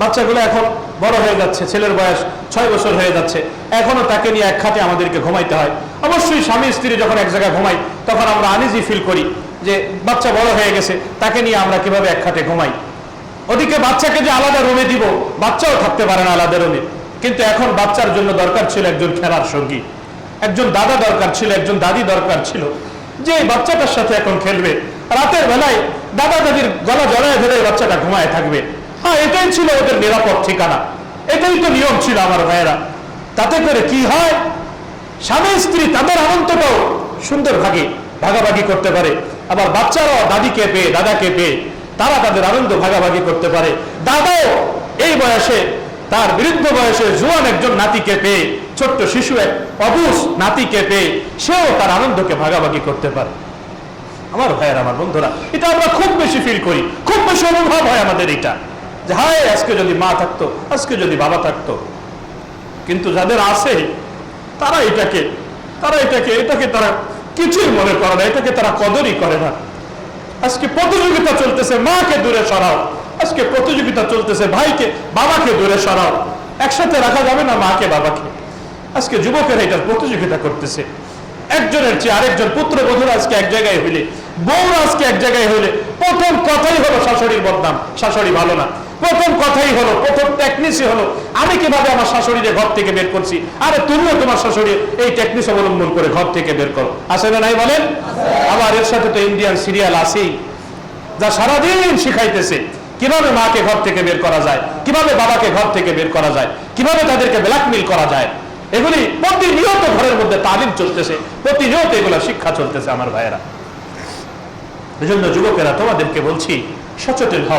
বাচ্চাগুলো এখন বড় হয়ে যাচ্ছে, ছেলের বয়স ছয় বছর হয়ে যাচ্ছে। এখনও তাকে নিয়ে এক খাটে আমাদেরকে ঘুমাইতে হয়। অবশ্যই স্বামী স্ত্রী যখন এক জায়গায় ঘুমাই তখন আমরা আনিজি ফিল করি যে বাচ্চা বড় হয়ে গেছে, তাকে নিয়ে আমরা কীভাবে এক ঘুমাই। ওদিকে বাচ্চাকে যে আলাদা রুমে দিব, বাচ্চাও থাকতে পারে না আলাদা রুমে কিন্তু এখন বাচ্চার জন্য দরকার ছিল একজন খেলার সঙ্গী। একজন দাদা দরকার ছিল, একজন দাদি দরকার ছিল। যে বাচ্চাটার সাথে এখন খেলবে। রাতের বেলায় দাদা দাদির গলা জড়ায় ধরে বাচ্চাটা ঘুমায় থাকবে। হ্যাঁ এটাই ছিল ওদের নিরাপদ ঠিকানা। এটাই তো নিয়ম ছিল আমার ভাইয়েরা। তাতে করে কি হয়? স্বামী, স্ত্রী তাদের আনন্দটাও সুন্দর ভাগে ভাগাভাগি করতে পারে। আবার বাচ্চারাও দাদিকে পেয়ে, দাদাকে পেয়ে তারা তাদের আনন্দ ভাগাভাগি করতে পারে। দাদাও এই বয়সে, তার বৃদ্ধ বয়সে জোয়ান একজন নাতিকে পেয়ে, ছোট্ট শিশু এক অবুস নাতিকে পেয়ে সেও তার আনন্দকে ভাগাভাগি করতে পারে। আমার ভাইয়ের, আমার বন্ধুরা, এটা আমরা খুব বেশি ফিল করি। খুব বেশি অনুভব হয় আমাদের এটা। যে, হায়, আজকে যদি মা থাকতো, আজকে যদি বাবা থাকতো। কিন্তু যাদের আছে, তারা এটাকে তারা এটাকে এটাকে তারা কিছুই মনে করে না, এটাকে তারা কদরই করে না। আজকে প্রতিযোগিতা চলতেছে, মাকে দূরে সরাও। আজকে প্রতিযোগিতা চলতেছে, ভাইকে, বাবাকে দূরে সরাও। একসাথে রাখা যাবে না মাকে, বাবাকে। আজকে যুবকেরা এটার প্রতিযোগিতা করতেছে। একজনের চেয়ে আরেকজন পুত্র বধুরা আজকে এক জায়গায় হইলে, বউরা আজকে এক জায়গায় হইলে, প্রথম কথাই হলো শাশুড়ির বদনাম। শাশুড়ি ভালো না। প্রথম কথাই হলো, প্রথম টেকনিসই হলো, আমি কীভাবে আমার শাশুড়িকে ঘর থেকে বের করছি? আরে তুমিও তোমার শাশুড়ি, এই টেকনিস অবলম্বন করে ঘর থেকে বের করো। আসে না নাই বলেন? আবার এর সাথে তো ইন্ডিয়ান সিরিয়াল আছেই, যা সারাদিন শিখাইতেছে, কীভাবে মাকে ঘর থেকে বের করা যায়, কীভাবে বাবাকে ঘর থেকে বের করা যায়, কীভাবে তাদেরকে ব্ল্যাকমেল করা যায়। এগুলি প্রতিনিয়ত ঘরের মধ্যে তালিম চলতেছে, প্রতিনিয়ত এগুলো শিক্ষা চলতেছে আমার ভাইয়েরা। এজন্য যুবকেরা, তোমাদেরকে বলছি, সচেতন হও।